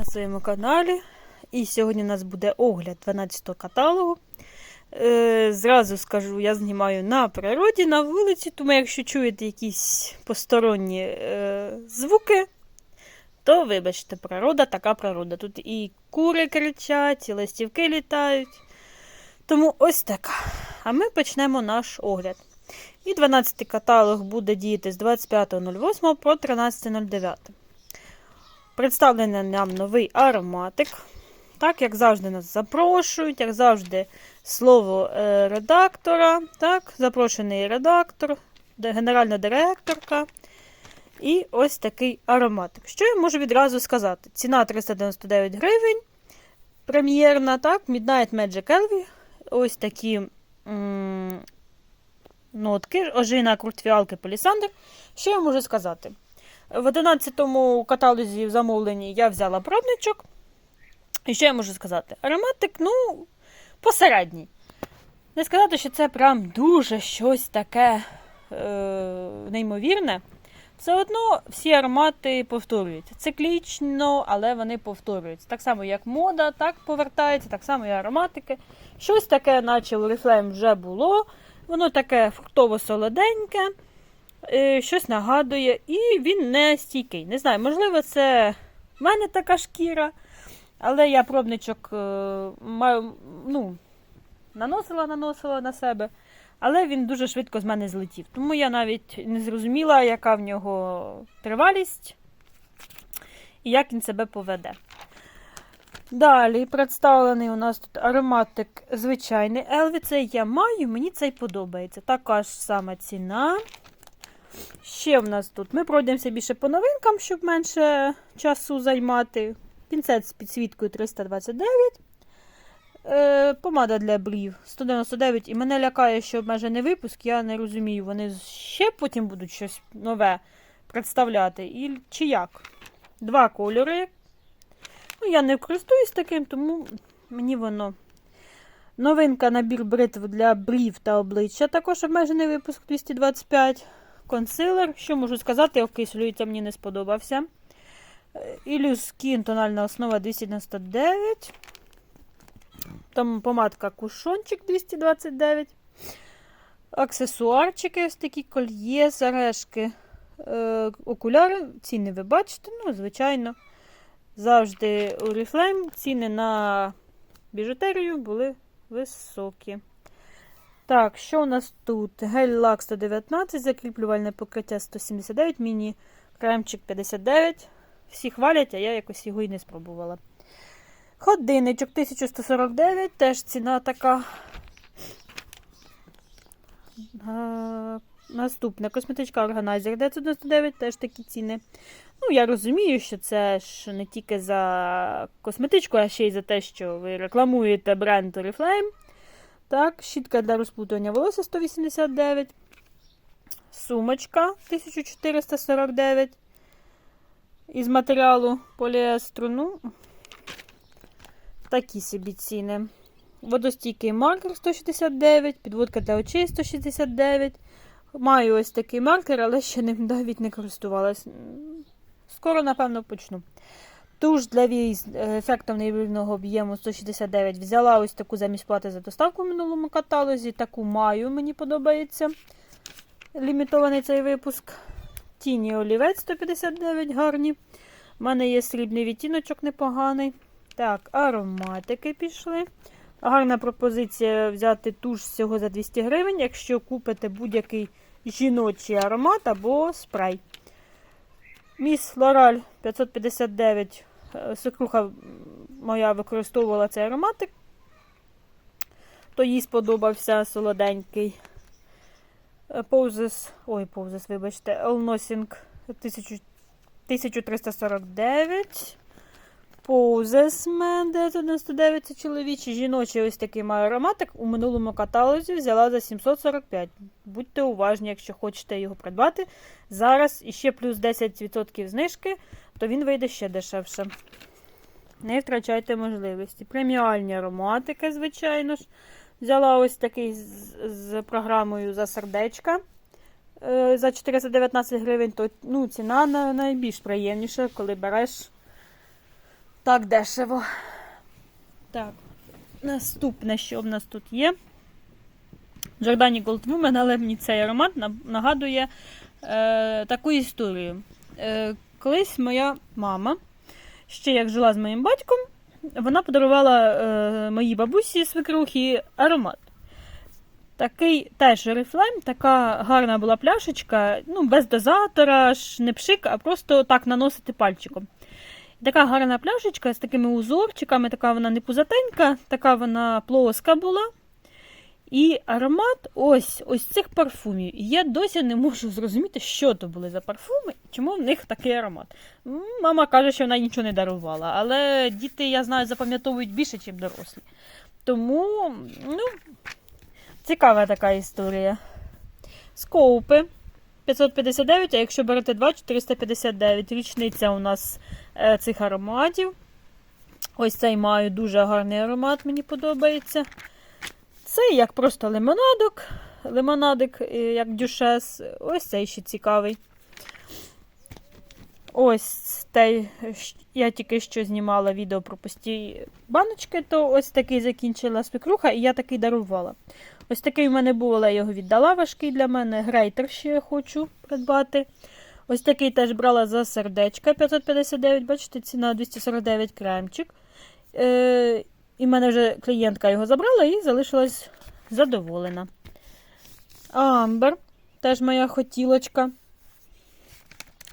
на своєму каналі. І сьогодні у нас буде огляд 12-го каталогу. Е, зразу скажу, я знімаю на природі, на вулиці, тому якщо чуєте якісь посторонні е, звуки, то вибачте, природа така природа. Тут і кури кричать, і листівки літають. Тому ось така. А ми почнемо наш огляд. І 12-й каталог буде діяти з 25.08 по 13.09. Представлений нам новий ароматик. Так, як завжди, нас запрошують, як завжди, слово е, редактора. Так, запрошений редактор, генеральна директорка. І ось такий ароматик. Що я можу відразу сказати? Ціна 399 гривень. Прем'єрна, так, Midnight Magic Elvi. Ось такі м, нотки, ожина, крутфіалки, полісандр. Що я можу сказати? В 11-му каталозі в замовленні я взяла пробничок. І що я можу сказати? Ароматик, ну, посередній. Не сказати, що це прям дуже щось таке е, неймовірне. Все одно всі аромати повторюються. Циклічно, але вони повторюються. Так само, як мода, так повертається, так само і ароматики. Щось таке, наче у Oriflame вже було. Воно таке фруктово-солоденьке, щось нагадує, і він не стійкий. Не знаю, можливо, це в мене така шкіра, але я пробничок е, маю, ну, наносила, наносила на себе. Але він дуже швидко з мене злетів. Тому я навіть не зрозуміла, яка в нього тривалість і як він себе поведе. Далі представлений у нас тут ароматик звичайний Елві. Цей я маю, мені цей подобається. Така ж сама ціна. Ще в нас тут. Ми пройдемося більше по новинкам, щоб менше часу займати. Пінцет з підсвіткою 329. Е, помада для брів 199. І мене лякає, що обмежений випуск. Я не розумію, вони ще потім будуть щось нове представляти. І, чи як? Два кольори. Ну, я не користуюсь таким, тому мені воно. Новинка набір бритв для брів та обличчя. Також обмежений випуск 225. Консилер. Що можу сказати, окислюється, мені не сподобався. Ілюс Skin, тональна основа 299. Там помадка кушончик 229. Аксесуарчики, ось такі кольє, сережки, е, окуляри. Ціни ви бачите, ну, звичайно. Завжди у Oriflame ціни на біжутерію були високі. Так, що у нас тут? Гель-лак 119, закріплювальне покриття 179, міні-кремчик 59. Всі хвалять, а я якось його і не спробувала. Годинничок 1149, теж ціна така. Е, Наступне косметичка органайзер 999, теж такі ціни. Ну, я розумію, що це ж не тільки за косметичку, а ще й за те, що ви рекламуєте бренд Oriflame. Так, щітка для розплутування волосся 189. Сумочка 1449. Із матеріалу поліестру. Ну, такі собі ціни. Водостійкий маркер 169, підводка для очей 169. Маю ось такий маркер, але ще ним навіть не користувалась. Скоро, напевно, почну. Туш для вій з ефектом неймовірного об'єму 169. Взяла ось таку замість плати за доставку в минулому каталозі. Таку маю, мені подобається. Лімітований цей випуск. Тіні олівець 159 гарні. У мене є срібний відтіночок непоганий. Так, ароматики пішли. Гарна пропозиція взяти туш всього за 200 гривень, якщо купите будь-який жіночий аромат або спрей. Міс Лораль 559. Е, Свекруха моя використовувала цей ароматик, то їй сподобався солоденький. Е, Poses, ой, Poses, вибачте, Elnosing 1000 1349. Poses 999 це чоловічий. Жіночий ось такий має ароматик. У минулому каталозі взяла за 745. Будьте уважні, якщо хочете його придбати. Зараз іще плюс 10% знижки, то він вийде ще дешевше. Не втрачайте можливості. Преміальні ароматики, звичайно ж. Взяла ось такий з, з програмою за сердечка. е, За 419 гривень, то ну, ціна на- найбільш приємніша, коли береш так дешево. Так, наступне, що в нас тут є. Gold Woman, але мені цей аромат нагадує е, таку історію. Е, колись моя мама, ще як жила з моїм батьком, вона подарувала е, моїй бабусі свекрухі аромат. Такий теж Oriflame, така гарна була пляшечка, ну, без дозатора, ж не пшик, а просто так наносити пальчиком. Така гарна пляшечка з такими узорчиками, така вона не пузатенька, така вона плоска була. І аромат ось ось цих парфумів. Я досі не можу зрозуміти, що то були за парфуми і чому в них такий аромат. Мама каже, що вона нічого не дарувала, але діти, я знаю, запам'ятовують більше, ніж дорослі. Тому, ну, цікава така історія. Скоупи 559, а якщо берете 2, 459. Річниця у нас е, цих ароматів. Ось цей маю дуже гарний аромат, мені подобається. Це як просто лимонадок. Лимонадик, е, як дюшес. Ось цей ще цікавий. Ось щ- я тільки що знімала відео про пусті баночки, то ось такий закінчила спекруха, і я такий дарувала. Ось такий в мене був, але я його віддала важкий для мене. Грейтер ще я хочу придбати. Ось такий теж брала за сердечка 559, бачите, ціна 249 кремчик. Е, і в мене вже клієнтка його забрала і залишилась задоволена. Амбер, теж моя хотілочка.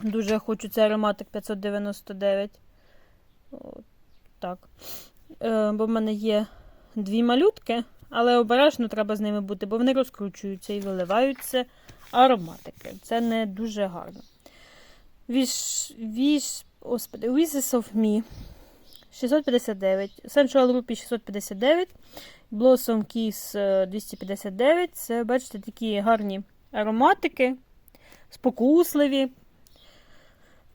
Дуже хочу цей ароматик 599. От, так. Е, бо в мене є дві малютки, але обережно треба з ними бути, бо вони розкручуються і виливаються ароматики. Це не дуже гарно. Віш, віш, господи, Wizards of Me 659, Sensual Rupi 659, Blossom Kiss е, 259. Це, бачите, такі гарні ароматики, спокусливі.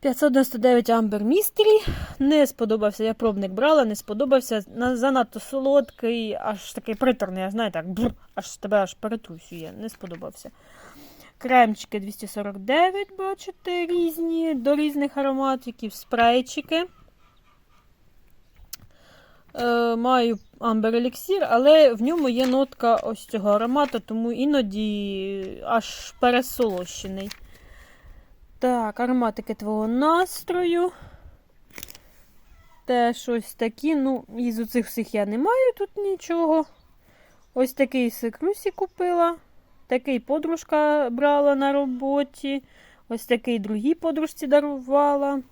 599 Amber Mystery. Не сподобався, я пробник брала, не сподобався. Занадто солодкий, аж такий приторний, знаєте, так, бр, аж тебе аж перетрусює. Не сподобався. Кремчики 249, бачите, різні, до різних ароматиків, спрейчики. Е, маю Amber Elixir, але в ньому є нотка ось цього аромату, тому іноді аж пересолощений. Так, ароматики твого настрою. Теж ось такі. Ну, із оцих всіх я не маю тут нічого. Ось такий секрусі купила. Такий подружка брала на роботі. Ось такий другій подружці дарувала.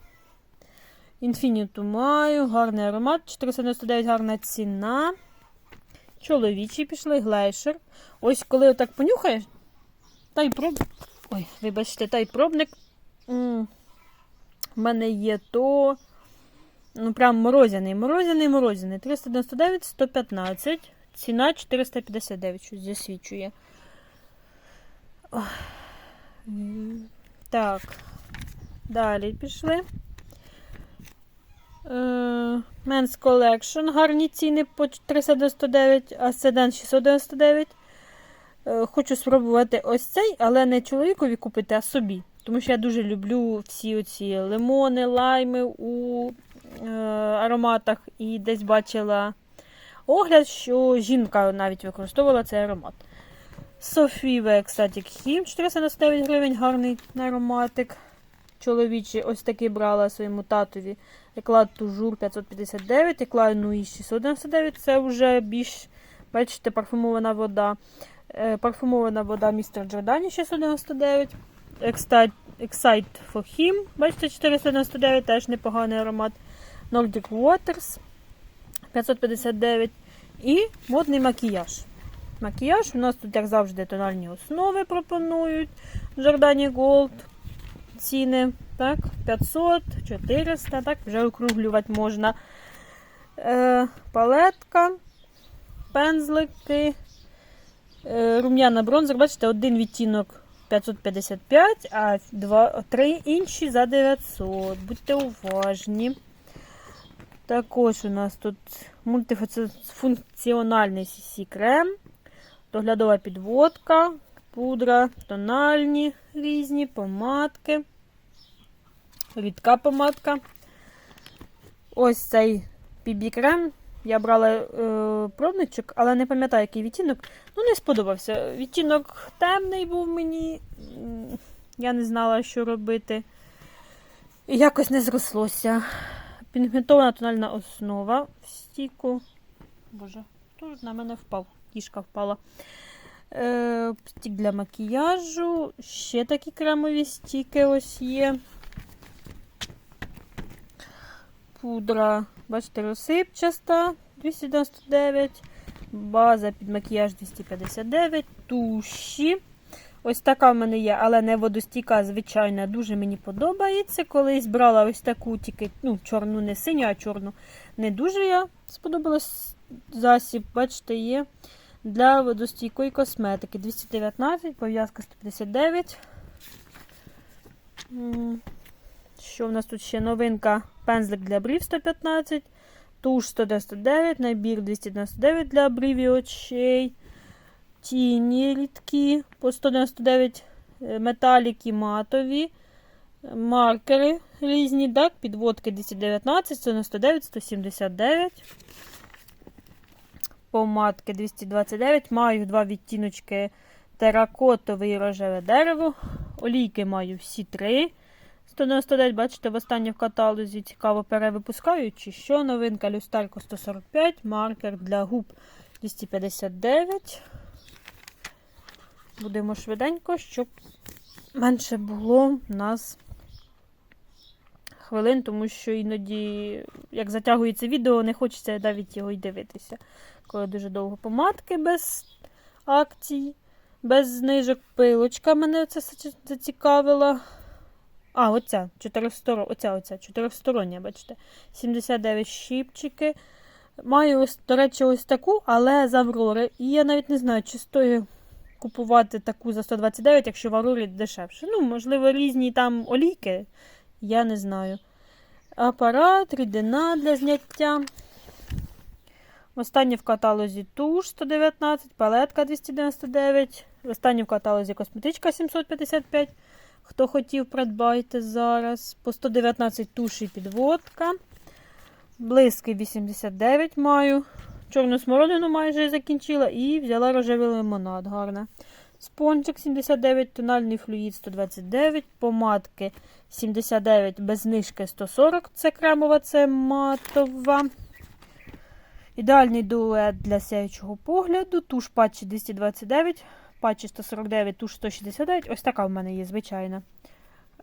Інфініту маю, гарний аромат, 499 гарна ціна. Чоловічі пішли, глейшер. Ось коли отак понюхаєш, та й проб... Ой, вибачте, та й пробник. У мене є то. Ну, прям морозяний, морозяний, морозяний. 399, 115. Ціна 459, щось засвічує. М, Так. Далі пішли. Е, Men's Collection. Гарні ціни по 399, а Sedan 699. Е, Хочу спробувати ось цей, але не чоловікові купити, а собі. Тому що я дуже люблю всі оці лимони, лайми у е, ароматах. І десь бачила огляд, що жінка навіть використовувала цей аромат. Софі Ecstatic Him 499 гривень, гарний ароматик. Чоловічий ось такий брала своєму татові. Еклад Тужур 559, Еклад Нуї 699. Це вже більш, бачите, парфумована вода. Е, парфумована вода містер Джордані 699. Excite, for Him, бачите, 499, теж непоганий аромат. Nordic Waters 559. І модний макіяж. Макіяж у нас тут, як завжди, тональні основи пропонують. Giordani Gold. Ціни. Так, 500, 400, так, вже округлювати можна. Е, палетка, пензлики, е, рум'яна бронзер. Бачите, один відтінок 555, а два, три інші за 900. Будьте уважні. Також у нас тут мультифункціональний CC крем, доглядова підводка, пудра, тональні різні, помадки, рідка помадка. ось цей бібі-крем. Я брала е, пробничок, але не пам'ятаю, який відтінок. Ну, не сподобався. Відтінок темний був мені. Я не знала, що робити. І якось не зрослося. Пігментована тональна основа в стіку. Боже, ж на мене впав? Кішка впала. Е, стік для макіяжу. Ще такі кремові стіки ось є. Пудра, бачите, розсипчаста 299. База під макіяж 259. Туші. Ось така в мене є, але не водостійка, звичайна. Дуже мені подобається. Колись брала ось таку, тільки ну, чорну, не синю, а чорну. Не дуже я сподобалась засіб. Бачите, є для водостійкої косметики. 219, пов'язка 159. Що в нас тут ще? Новинка пензлик для брів 115, туш 199, набір 299 для брів і очей. Тіні рідкі по 199 е, металіки матові. Маркери різні, так, підводки 219, 199, 179. Помадки 229. Маю два відтіночки теракотовий і рожеве дерево. Олійки маю всі три. 199, бачите, в останнє в каталозі цікаво перевипускають, чи що. Новинка люстерко 145, маркер для губ 259. Будемо швиденько, щоб менше було нас хвилин, тому що іноді, як затягується відео, не хочеться навіть його й дивитися. Коли дуже довго помадки без акцій, без знижок. Пилочка мене це зацікавила. А, оця, чотирьохстороння, оця, оця, чотирьохстороння, бачите. 79 щіпчики. Маю, до речі, ось таку, але з Аврори. І я навіть не знаю, чи стоїть купувати таку за 129, якщо в Аврорі дешевше. Ну, можливо, різні там олійки, я не знаю. Апарат, рідина для зняття. Останнє в каталозі туш 119, палетка 299. Останнє в каталозі косметичка 755. Хто хотів, придбайте зараз. По 119 туш і підводка. Блиски 89 маю. Чорну смородину майже закінчила і взяла рожевий лимонад. Гарна. Спончик 79, тональний флюїд 129, помадки 79 без знижки 140. Це кремова, це матова. Ідеальний дует для сяючого погляду. Туш патчі 229, патчі 149, туш 169. Ось така в мене є, звичайна.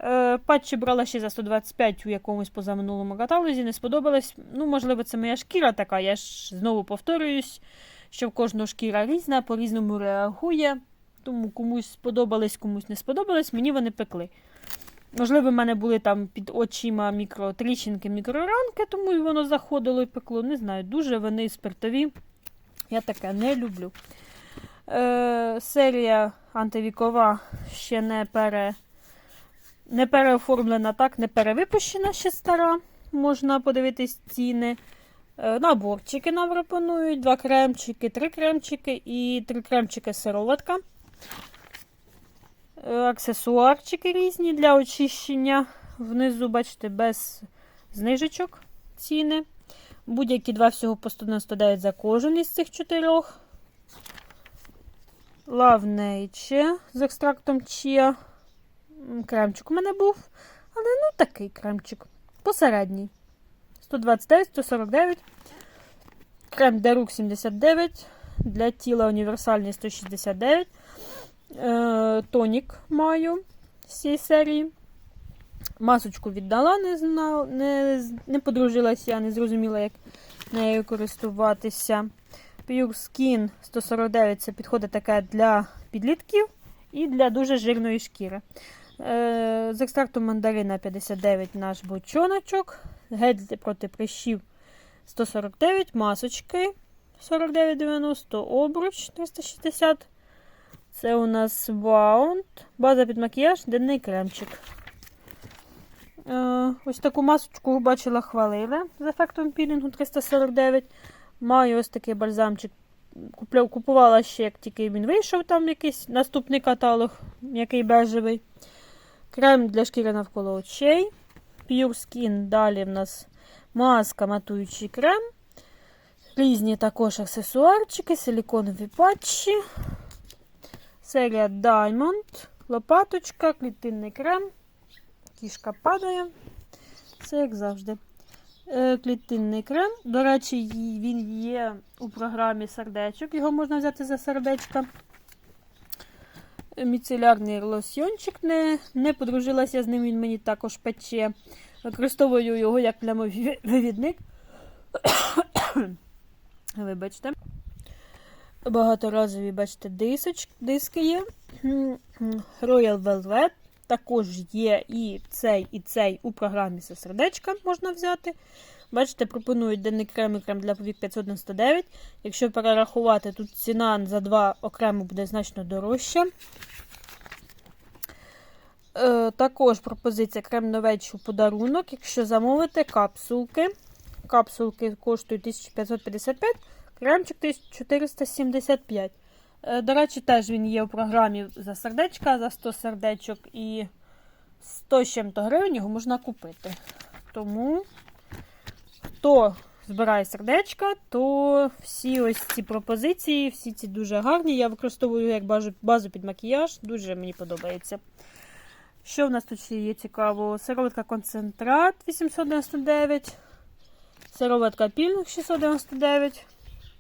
Е, патчі брала ще за 125 у якомусь позаминулому каталозі, не сподобалось. Ну, можливо, це моя шкіра така. Я ж знову повторююсь, що в кожного шкіра різна, по-різному реагує. Тому комусь сподобались, комусь не сподобались, мені вони пекли. Можливо, в мене були там під очима мікротріщинки, мікроранки, тому і воно заходило і пекло. Не знаю, дуже вони спиртові. Я таке не люблю. Е, серія антивікова ще не пере, не переоформлена, так, не перевипущена ще стара. Можна подивитись ціни. Е, наборчики нам пропонують. Два кремчики, три кремчики і три кремчики сироватка. Аксесуарчики різні для очищення. Внизу, бачите, без знижечок ціни. Будь-які два всього по 199 за кожен із цих чотирьох. Nature з екстрактом. М, Кремчик у мене був. Але ну такий кремчик. Посередній. 129, 149. Крем Дерук 79. Для тіла універсальний 169. Е, тонік маю з цієї серії. Масочку віддала, не знала, не, не подружилася, не зрозуміла, як нею користуватися. Pure Skin 149 це підходить таке для підлітків і для дуже жирної шкіри. Е, з екстрактом мандарина 59 наш бочоночок. Гель проти прищів 149, масочки 49,90, обруч 360. Це у нас Wound, база під макіяж, денний кремчик. Е, ось таку масочку бачила хвалили з ефектом пілінгу 349. Маю ось такий бальзамчик. Купувала ще, як тільки він вийшов, там якийсь наступний каталог, який бежевий. Крем для шкіри навколо очей. Pure Skin. Далі в нас маска, матуючий крем, різні також аксесуарчики, силіконові патчі, серія Diamond, лопаточка, клітинний крем, кішка падає. Все як завжди. Е, Клітинний крем. До речі, він є у програмі сердечок. Його можна взяти за сердечка. Міцелярний лосьйончик. Не, не подружилася з ним, він мені також пече. Використовую його як плямовивідник. Вибачте. Багаторазові, бачите, дисоч, диски є. Royal Velvet. Також є і цей, і цей у програмі зі сердечка можна взяти. Бачите, пропонують денний крем і крем для повік 599. Якщо перерахувати, тут ціна за два окремо буде значно дорожча. Е, також пропозиція крем новечий у подарунок. Якщо замовите капсулки. Капсулки коштують 1555, кремчик 1475. Е, До речі, теж він є у програмі за сердечка, за 100 сердечок і 100 з чим-то гривень його можна купити. Тому, хто збирає сердечка, то всі ось ці пропозиції, всі ці дуже гарні. Я використовую як базу, під макіяж, дуже мені подобається. Що в нас тут ще є цікаво? Сироватка концентрат 899, сироватка пільних 699.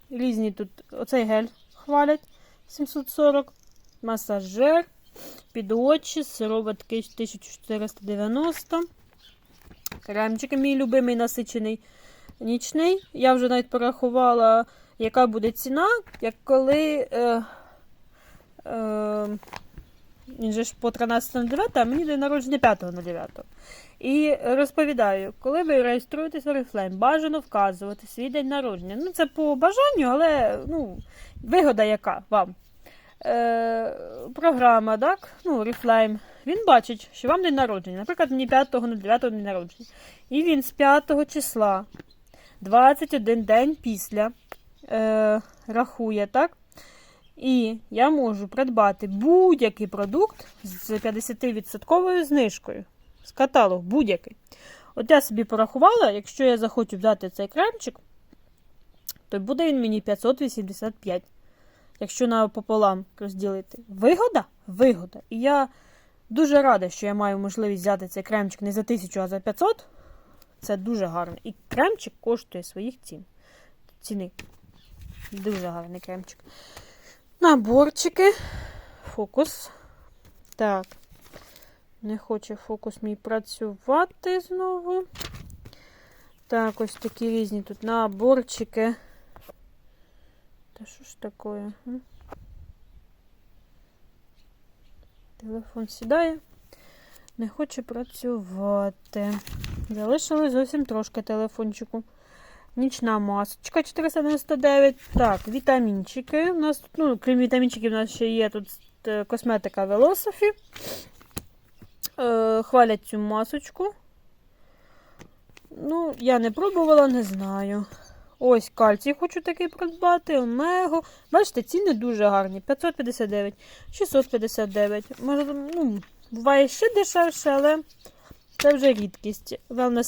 Різні тут оцей гель хвалять 740, масажер, під очі, сироватки 1490. Кремчик мій любимий насичений нічний. Я вже навіть порахувала, яка буде ціна, як коли. Е, е, він же ж по 13.09, а мені день народження 5.09. І розповідаю, коли ви реєструєтесь в Oriflame, бажано вказувати свій день народження. Ну, це по бажанню, але ну, вигода яка вам? Е, програма, так? Ну, Oriflame. Він бачить, що вам день народження. Наприклад, мені 5.09 день народження. І він з 5 числа, 21 день після, е, рахує, так? І я можу придбати будь-який продукт з 50% знижкою. З каталогу будь-який. От я собі порахувала, якщо я захочу взяти цей кремчик, то буде він мені 585. Якщо напополам розділити. Вигода? Вигода. І я дуже рада, що я маю можливість взяти цей кремчик не за 1000, а за 500. Це дуже гарно. І кремчик коштує своїх цін. ціни. Дуже гарний кремчик. Наборчики. Фокус. Так. Не хоче фокус мій працювати знову. Так, ось такі різні тут наборчики. Та що ж таке? Телефон сідає. Не хоче працювати. Залишилось зовсім трошки телефончику. Нічна масочка 499. Так, вітамінчики. У нас ну, крім вітамінчиків, у нас ще є тут е, косметика Velosophy. Е, хвалять цю масочку. Ну, я не пробувала, не знаю. Ось кальцій хочу такий придбати, омегу. Бачите, ціни дуже гарні. 559, 659. Може, ну, буває ще дешевше, але це вже рідкість.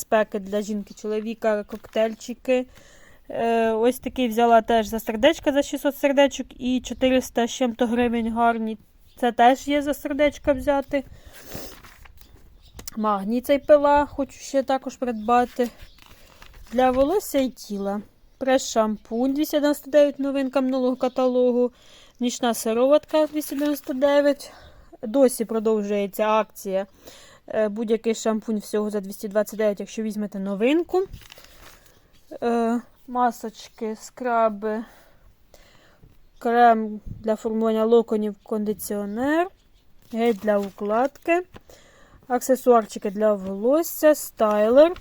Пекет для жінки, чоловіка, коктейльчики. Е, ось такий взяла теж за сердечка за 600 сердечок і 400 з чим-то гривень гарні. Це теж є за сердечка взяти. Магній цей пила, хочу ще також придбати. Для волосся і тіла. Прес-шампунь 299 новинка минулого каталогу. Нічна сироватка 299. Досі продовжується акція. Е, Будь-який шампунь всього за 229, якщо візьмете новинку. Е, Масочки, скраби, крем для формування локонів, кондиціонер, гель для укладки, аксесуарчики для волосся, стайлер.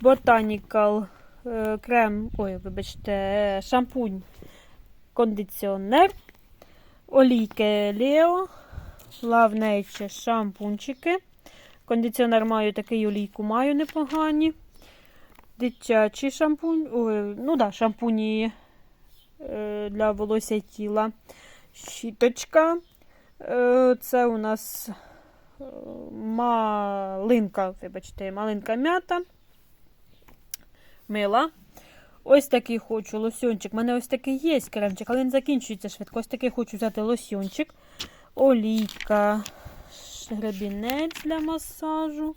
Ботанікал е, крем, ой, вибачте, шампунь, кондиціонер, олійки Лео, Love шампунчики. Кондиціонер маю такий олійку маю непогані. Дитячий шампунь, ой, ну да, шампуні е, для волосся і тіла. Щіточка. Е, це у нас е, малинка, вибачте, малинка м'ята. Мила. Ось такий хочу лосьончик. У мене ось такий є кремчик, але він закінчується швидко. Ось такий хочу взяти лосьончик. Олійка, гребінець для масажу.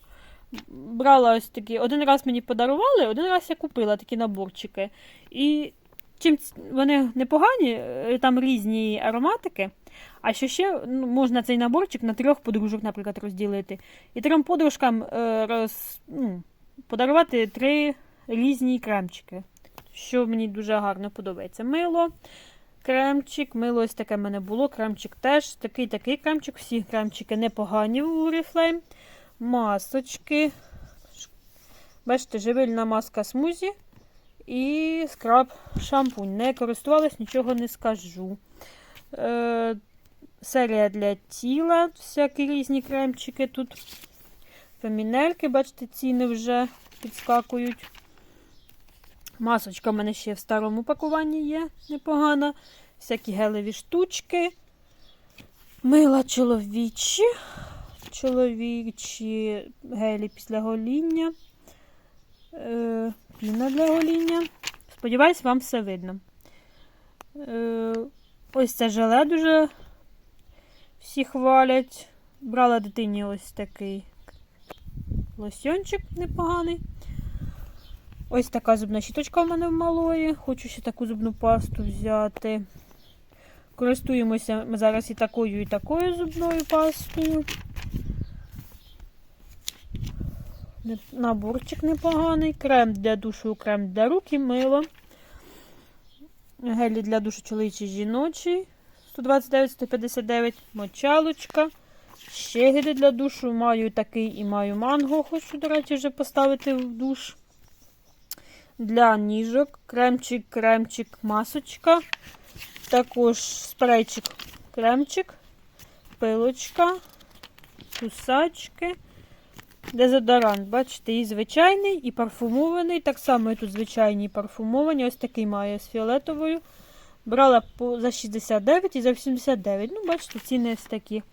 Брала ось такі. Один раз мені подарували, один раз я купила такі наборчики. І чим вони непогані, е, там різні ароматики. А що ще ну, можна цей наборчик на трьох подружок, наприклад, розділити. І трьом подружкам е, роз, ну, подарувати три різні кремчики. Що мені дуже гарно подобається. Мило, кремчик, мило ось таке в мене було. Кремчик теж. Такий такий кремчик. Всі кремчики непогані у Oriflame. Масочки. Бачите, живильна маска смузі і скраб шампунь. Не користувалась, нічого не скажу. Е, серія для тіла, всякі різні кремчики тут. Фемінельки, бачите, ціни вже підскакують. Масочка в мене ще в старому пакуванні є непогана. Всякі гелеві штучки. Мила чоловічі. Чоловічі гелі після гоління. Е, піна для гоління. Сподіваюсь, вам все видно. Е, ось це желе дуже всі хвалять. Брала дитині ось такий лосьончик непоганий. Ось така зубна щіточка в мене в малої. Хочу ще таку зубну пасту взяти. Користуємося ми зараз і такою, і такою зубною пастою. Наборчик непоганий. Крем для душу, крем для рук і мило. Гелі для душу чоловічий жіночий. 129-159. Мочалочка. Ще для душу. Маю такий і маю манго. Хочу, до речі, вже поставити в душ. Для ніжок. Кремчик, кремчик, масочка. Також спрейчик, кремчик, пилочка, кусачки. Дезодорант, бачите, і звичайний, і парфумований. Так само і тут звичайні парфумовані. Ось такий має з фіолетовою. Брала за 69 і за 89. Ну, бачите, ціни ось такі.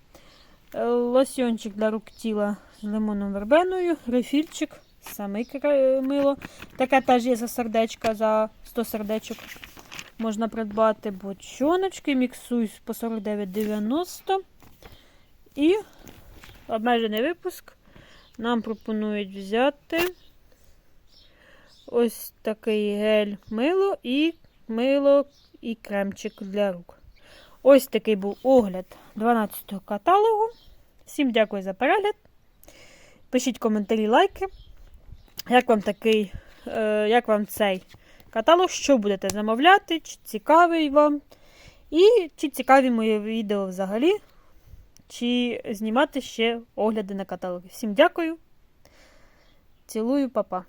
Е, Лосьончик для рук тіла з лимоном вербеною, рефільчик, саме мило. Таке теж є за сердечка, за 100 сердечок можна придбати. Бочоночки, міксуй по 49,90. І обмежений випуск. Нам пропонують взяти ось такий гель мило і мило і кремчик для рук. Ось такий був огляд 12-го каталогу. Всім дякую за перегляд. Пишіть коментарі, лайки. Як вам такий, е, як вам цей каталог, що будете замовляти, чи цікавий вам. І чи цікаві мої відео взагалі, чи знімати ще огляди на каталоги. Всім дякую. Цілую, папа.